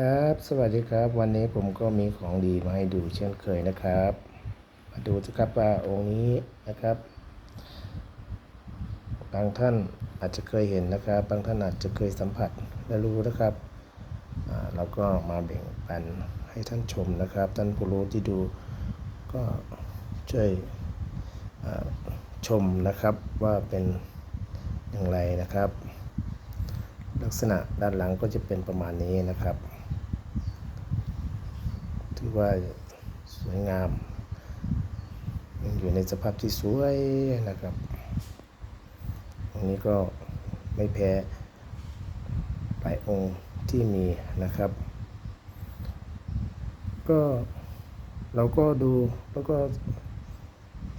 ครับ สวัสดีครับ วันนี้ผมก็มีของดีมาให้ดูเช่นเคยนะครับ มาดูสิครับว่าองค์นี้นะครับบางท่านอาจจะเคยเห็นนะครับ บางท่านอาจจะเคยสัมผัสและรู้นะครับอ่าเราก็มาแบ่งปันให้ท่านชมนะครับ ท่านผู้รู้ที่ดูก็ช่วยชมนะครับว่าเป็นอย่างไรนะครับ ลักษณะด้านหลังก็จะเป็นประมาณนี้นะครับ ถือว่าสวยงามยังอยู่ในสภาพที่สวยนะครับตรงนี้ก็ไม่แพ้หลายองค์ที่มีนะครับ ก็เราก็ดูแล้วก็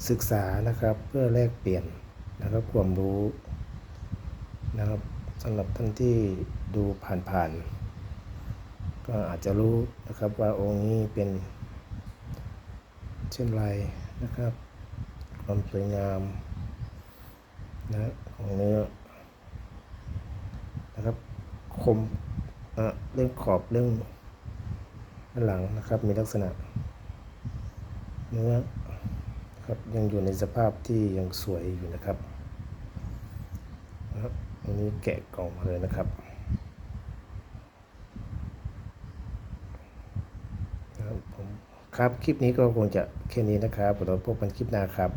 ศึกษานะครับเพื่อแลกเปลี่ยนนะครับความรู้นะครับ สำหรับท่านที่ดูผ่านๆ ก็อาจจะรู้นะครับว่าองค์นี้เป็น เช่นไรนะครับ ความสวยงามนะของเนื้อนะครับคมอะเรื่องขอบเรื่องด้านหลังนะครับมีลักษณะ เนื้อครับยังอยู่ในสภาพที่ยังสวยอยู่นะครับ อันนี้แกะกล่องมาเลยนะครับครับผมครับคลิปนี้ก็คงจะแค่นี้นะครับเราพบกันคลิปหน้าครับ